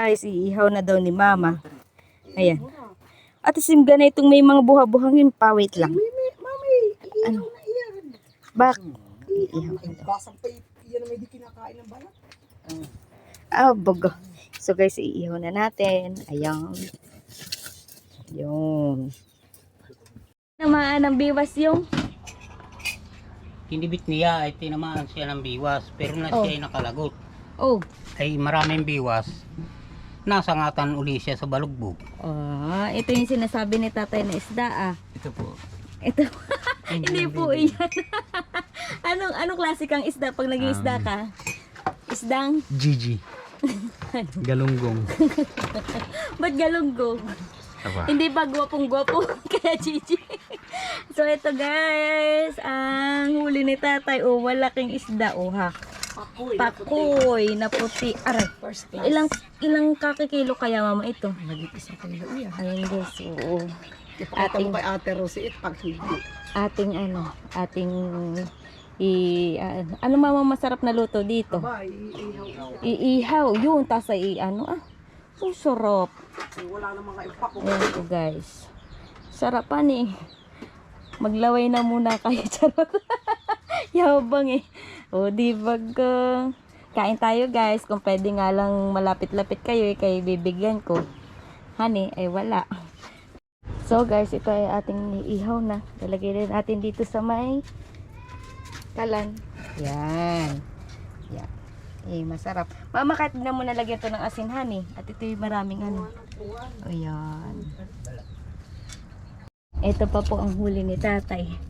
Guys, iihaw na daw ni mama. Ayan. At sim ganitong may mga buha-buhangin pa. Wait lang. Mami, Ano? iyaw na iyan. Bak. Iihaw na daw. Basang pa iyan na may di kinakain ng balat. Ah, bago. So guys, iihaw na natin. Ayan. Yun. Namaan ng biwas yung Kinibit niya ay tinamaan siya ng biwas pero na Oh. siya ay nakalagot. Oh. Ay maraming biwas. Nasangatan uli siya sa balugbog. Ah, ito yung sinasabi ni tatay na isda ah. Ito po. Ito. Hindi po iyan. anong anong klase kang isda pag naging isda ka? Isdang? Gigi. Galunggong. Ba't galunggong? Aba. Hindi ba gwapong gwapo? Kaya Gigi. so ito guys, ang huli ni tatay. Oh, malaking isda. Oh ha. Pakoy. Pakoy na puti. Aray. First class. Ilang ilang kakikilo kaya mama ito? Naging isang kilo iyan. Ayun guys. Oo. Ipakita Ating- mo kay Ate Rosie it pag hindi. Ating ano, ating i ah, ano mama masarap na luto dito? Aba, iihaw. Iihaw, yun, tas ay i- ano ah. Oh, sarap. Wala namang kayo pako. Ayan po guys. Sarapan eh. Maglaway na muna kayo. Charot. Yabang eh. O, di ba ka? Kain tayo guys. Kung pwede nga lang malapit-lapit kayo eh, kay bibigyan ko. Honey, ay wala. So guys, ito ay ating ihaw na. Lalagay rin natin dito sa may kalan. Yan. Yan. Eh, masarap. Mama, kahit na mo nalagyan to ng asin, honey. At ito yung maraming ano. Ayan. Ito pa po ang huli ni tatay.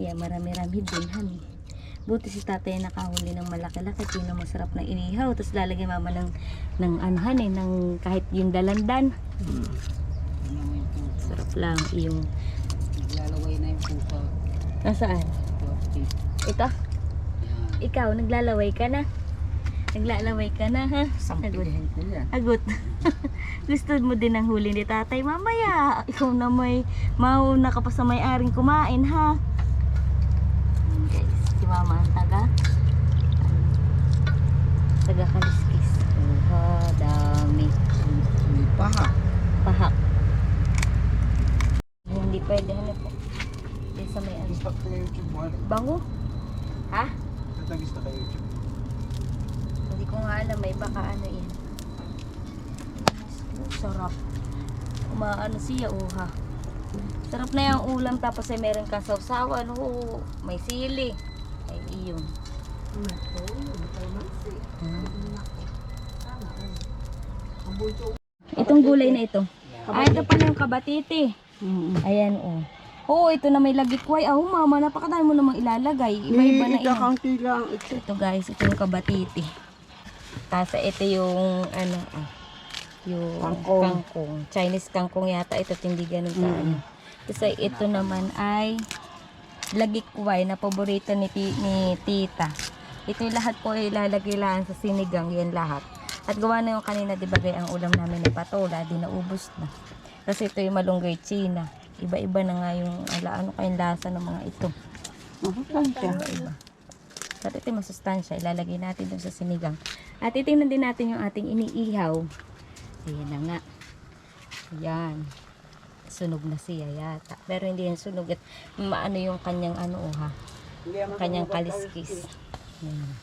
Kaya marami-rami din, honey. Buti si tatay nakahuli ng malaki-laki. Yung masarap na inihaw. Tapos lalagay mama ng, ng ano, honey, ng kahit yung dalandan. Sarap lang yung... Naglalaway na yung pupa. Nasaan? Ito? Yan. Ikaw, naglalaway ka na? Naglalaway ka na, ha? Agot. ko yan. Agot. Gusto mo din ng huli ni tatay. Mamaya, ikaw na may mauna ka pa sa may-aring kumain, ha? Mama ang taga. Taga kaliskis. Oh, dami. May paha. Pahak. Hindi pwede, ano po? Hindi sa may ano. Gusto ko YouTube mo. Bango? Ha? Tatagis na kayo YouTube. Hindi ko nga alam, may baka ano yan. Sarap. Umaano siya, oh ha. Sarap na yung ulam tapos ay meron kang sausawan. Oh, may sili. Ay, iyon. Itong gulay na ito. Ah, ito pala yung kabatiti. Ayan, oh. Oo, ito na may lagikway. Ah, oh, mama, napakadami mo namang ilalagay. Iba-iba na iyan. Ikakanti lang. Ito. Ito guys, ito yung kabatiti. Tapos ito yung ano ah, yung Kangkong. kangkong. Chinese kangkong yata ito, hindi ganun ka ano. Kasi ito naman ay lagikway na paborito ni, ni tita. Ito yung lahat po ay ilalagay lang sa sinigang, yan lahat. At gawa na yung kanina, di bagay ang ulam namin ni patola, di naubos na. Kasi ito yung malunggay china. Iba-iba na nga yung ala, ano kayong lasa ng mga ito. Masustansya. Iba. At ito yung masustansya, ilalagay natin dun sa sinigang. At itingnan din natin yung ating iniihaw. Ayan na nga. Ayan. Sunog na siya yata. Pero hindi yan sunog at maano yung kanyang ano oh, ha. Kanyang kaliskis. Ayan.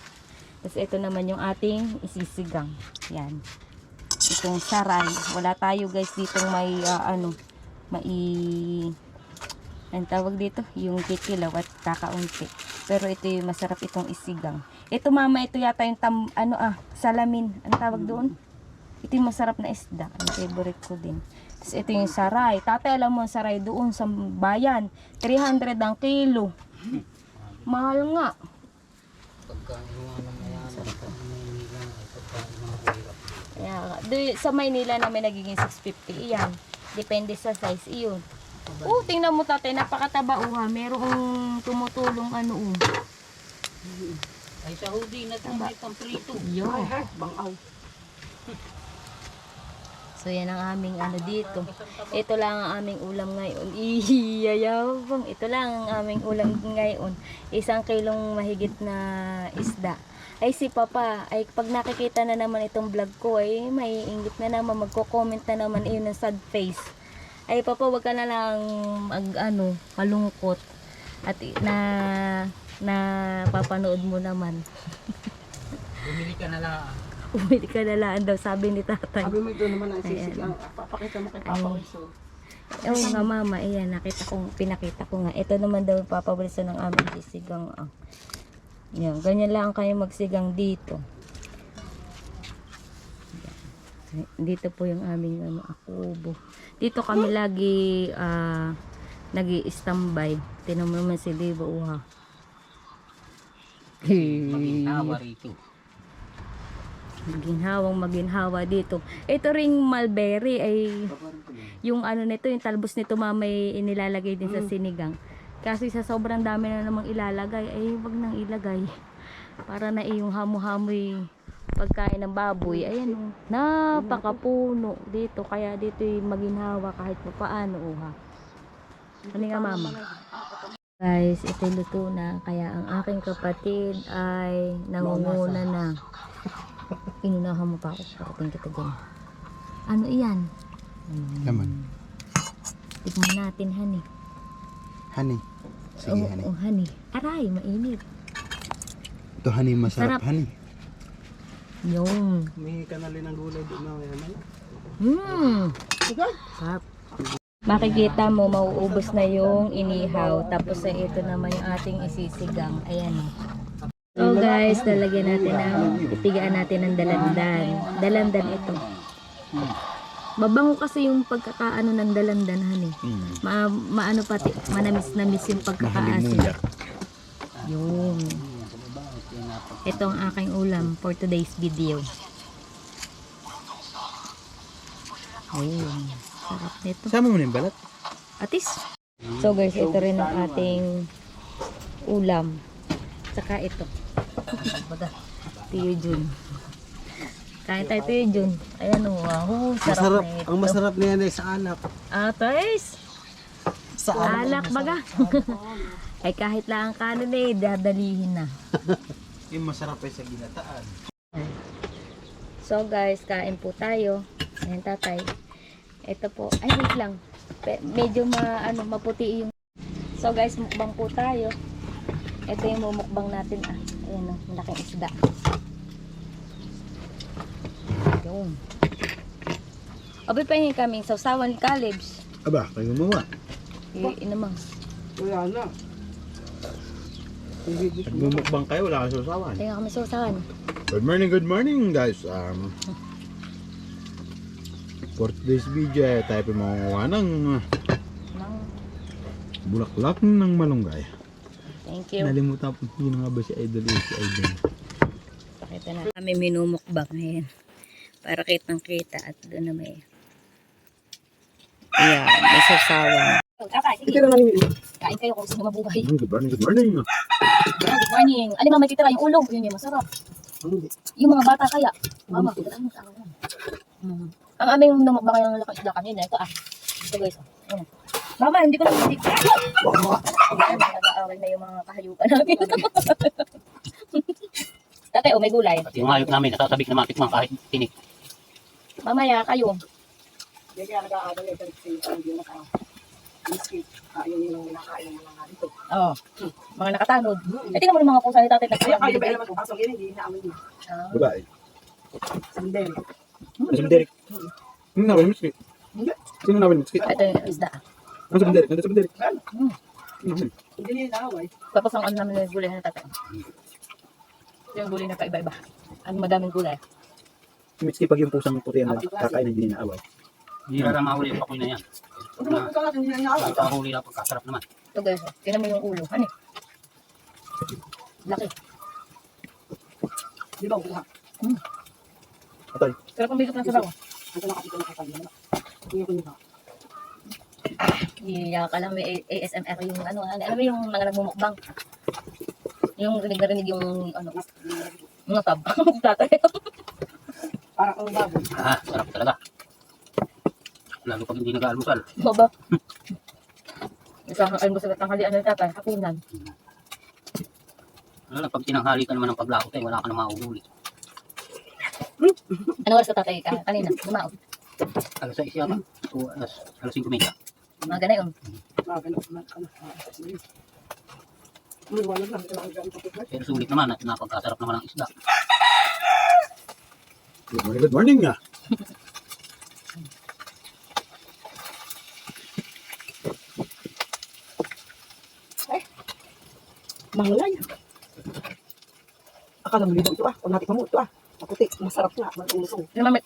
Tapos ito naman yung ating isisigang. Yan. Itong saray. Wala tayo guys ditong may ah, ano, mai ang tawag dito, yung kikilaw at kakaunti. Pero ito yung masarap itong isigang. Ito mama, ito yata yung tam, ano ah, salamin. Ang tawag doon? Ito yung masarap na isda. Ang favorite ko din. Tapos ito yung saray. Tatay, alam mo, ang saray doon sa bayan. 300 ang kilo. Mahal nga. Kaya, do- sa Maynila namin nagiging 650. Iyan. Depende sa size. Iyon. Oh, tingnan mo tatay, napakataba uha. Merong tumutulong ano oh. Ay sa hudi na ito, may pamprito. Yun. Ay, bangaw. So yan ang aming ano dito. Ito lang ang aming ulam ngayon. Iyayabang. Ito lang ang aming ulam ngayon. Isang kilong mahigit na isda. Ay si Papa, ay pag nakikita na naman itong vlog ko, ay may ingit na naman, magko-comment na naman iyon ng sad face. Ay Papa, wag ka na lang mag, ano, malungkot. At na, na papanood mo naman. Bumili ka na lang. Umili ka na lang daw, sabi ni tatay. Sabi mo ito naman ang sisig. Ang papakita mo kay Papa Wilson. Oo nga mama, ayan, nakita ko, pinakita ko nga. Ito naman daw papabilisan ng aming sisigang. Ah. Yan, ganyan lang kayo magsigang dito. Yan. Dito po yung aming ano, akubo. Dito kami lagi ah nag-i-standby. Tinan mo naman si Libo, uha. Maginhawa rito. Maginhawang maginhawa dito. Ito ring mulberry ay yung ano nito, yung talbos nito mamay inilalagay din sa sinigang. Kasi sa sobrang dami na namang ilalagay, ay wag nang ilagay. Para na iyong hamo-hamoy pagkain ng baboy. Ayan, oh, napakapuno dito. Kaya dito maginhawa kahit pa paano, uha. Ano nga mama? Guys, ito luto na. Kaya ang aking kapatid ay nangunguna na. Inunahan mo pa ako. Parating kita dyan. Ano iyan? Laman. Tignan natin, honey. Honey. Sige, oh, honey. Oh, honey. Aray, mainit. Ito honey, masarap Sarap. honey. Yung. May kanali ng gulay doon na yan. Mmm. Sarap. Makikita mo, mauubos na yung inihaw. Tapos ay ito naman yung ating isisigang. Ayan. So guys, lalagyan natin ng, ipigaan natin ng dalandan. Dalandan ito. Babango kasi yung pagkakaano ng dalandan, honey. Mm. Ma maano pati, manamis-namis yung pagkakaasin. Yun. Ito ang aking ulam for today's video. Ayun. Sarap nito. Sama mo na yung balat. Atis. So guys, ito rin ang ating ulam. Saka ito. Tiyo Jun. Kain tayo Tiyo Jun. Ayan o. Wow. Sarap Masarap. na ito. Ang masarap na yan ay sa alak. Ah, guys. Sa Alak baga. Ay kahit lang ang kanin eh, dadalihin na. Yung masarap ay sa ginataan. So guys, kain po tayo. Ayan tatay. Ito po. Ay wait lang. Pe- medyo ma, ano, maputi yung... So guys, mukbang po tayo. Ito yung mumukbang natin ah. Ayan o, malaking isda. Yun. Abay pa yung kaming sausawan ni Calebs. Aba, kayo gumawa. Eh, inamang. Wala na. Nagmumukbang kayo, wala kang susawan. Kaya kami sausawan. Good morning, good morning guys. Um, for today's video, tayo po makukuha ng Nang, bulaklak ng malunggay. Thank you. Nalimutan po yun nga ba si Idol eh, si Idol. Pakita na. Kami minumukbang ngayon. Para kitang kita at doon na may... Ayan, may sasawan. Ito na lang yun. Kain kayo kung sino mabuhay. Good morning, good morning. Good morning. Alin may titira yung ulo? Yun yung masarap. Yung mga bata kaya. Mama, kita mo sa akin. Mm. Ang aming numukbang kayo ng lakas isda kanina. Ito ah. Ito guys. ah. Mama, hindi ko na hindi. Ayan, nag-aawal na yung mga kahayupan namin. Tatay, oh, may gulay. Pati yung hayop namin, nasasabik na matikman kahit tinik. Mamaya kayo. Hindi kaya nag-aabal yung hindi na ka. Biscuit. Ayaw nyo nakain ng mga dito. Oo. Mga nakatanod. Eh, tingnan mo yung mga pusa ni tatay. Kaya kayo ba naman kung pasok yun, hindi naamoy. Ah. Babae. Ano Derek? Ano na ba yung miski? Sino na ba yung miski? Ito yung isda. Ano sa Derek? Ano sa? Hmm. Naaway. Tapos ang ano namin yung gulay na tatay. Ito yung gulay na paiba-iba. Ang madaming gulay. Miski pag yung pusang puti ang kakain hindi na away. Hindi na mahuli yung pakoy na yan. Huwag naman kung hindi niya naaway. Pagkahuli lang, pagkasarap naman. Ito guys, oh. tingnan mo yung ulo. Ano eh? Laki. Di ba kuha? Atay. Pero kung bigit lang sa bago. Ito nakakita na kapag yun. Hindi ko nila. Iya ka lang may ASMR yung ano. ano alam mo yung mga nagmumukbang. Yung rinig na rinig yung ano. Mga tab. tatay. Parang ang baboy. Ah, sarap talaga. Lalo pag hindi nag-aalmusal. Baba. Isang almusal at tanghalian ng tatay. Hapunan. Ano na, pag tinanghali ka naman ng paglako tayo, wala ka na mauhuli. Ano oras ka tatay ka? Kanina, lumaot. Alas 6 yata. O alas, alas 5 media. Mga. Ah, ah, ganun pa po. Pero sulit naman at napagkasarap naman ang isda. Good morning, good morning nga. Manglay. Akala mo libo ito ah. Pag natin mo ito ah. Maputi. Masarap nga. Malusong. Hindi naman may,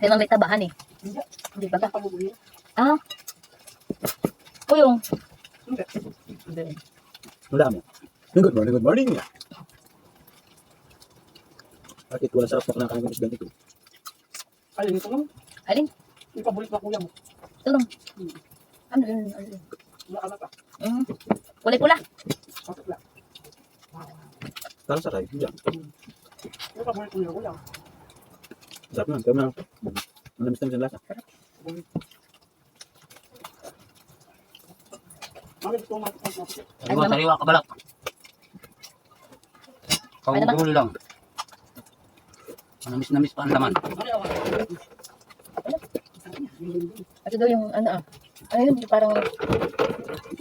hindi naman may tabahan eh. Hindi. Hindi ba? Pamubuli. Ah. Kuyong. Hindi. Hindi. Wala mo. Good morning, good morning. Bakit wala sarap na kinakain ng isda nito? Alin ito lang. Alin? Yung paborit na kuya mo. Ito lang. Ano yun? Ano yun? Wala ka na pa. Mm. Kulay pula. Pasok lang. Parang sarap. Yan. Yung paborit ko kuya. Sarap naman. Kaya mga manamis namin sa lasa. Mami, gusto mo matikman maputi. Sariwa, sariwa, kabalat. Ano ba? Pagduli lang. Manamis na miss pa ang laman. Ito daw yung ano ah. Ano yun? Parang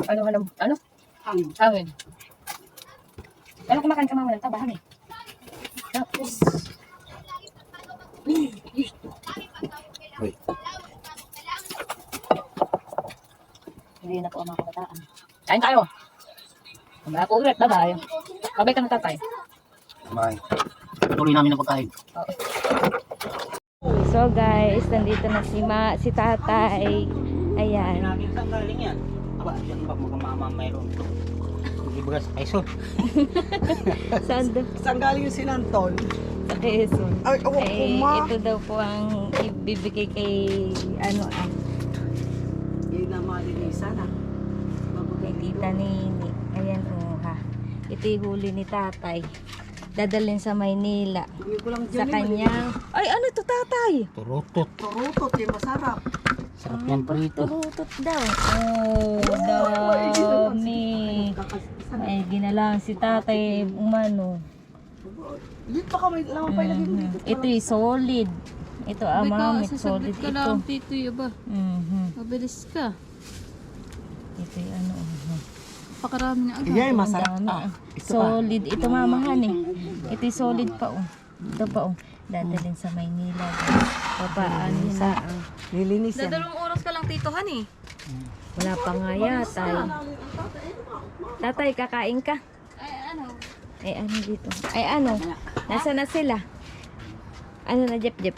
ano ano ano? Hangin. Hangin. Ano kumakain ka mama ng tabahan eh. Tapos. Ay. Hindi na po ang mga kabataan. Kain tayo. Wala po ulit. Bye-bye. Babay ka na tatay. Bye. Tuloy namin ang pagkain. So guys, nandito na si ma, si tatay. Ayan. namin saan galing yan. Aba, diyan ba magamama mayroon. Hindi ba sa Quezon? Saan daw? Saan galing yung sinantol? Sa Quezon. Ay, Eh, ito daw po ang ibibigay kay ano ah, Yun na malinisan ah. Kay tita Nini. Ayan oh ha. Ito yung huli ni tatay. Dadalhin sa Maynila. Ko lang Sa kanyang... Ay, ano to tatay? Turutot. Turutot, yung masarap. Sarap yan prito. Turutot daw. Oh, dami. Ay, ginalang si tatay umano. Hindi pa kami lang pa ilagay Mhm. dito. Ito yung solid. Ito ah, mami, solid ka ito. lang, tito, ba? Mhm. Mabilis ka. Ito yung ano. mhm. Pakarami na agad. Iyay, Ang masarap. Ah, ah. Solid. Ito mamahan eh. Ito yung solid pa oh. Ito pa oh. Dadalhin sa Maynila. Papaano sa... Lilinis yan. Dadalawang oras ka lang, tito, honey. Wala pa nga yata. eh. Tatay, kakain ka? Ay, ano? Ay, ano dito? Ay, ano? Nasa na sila? Ano na, Jep, Jep?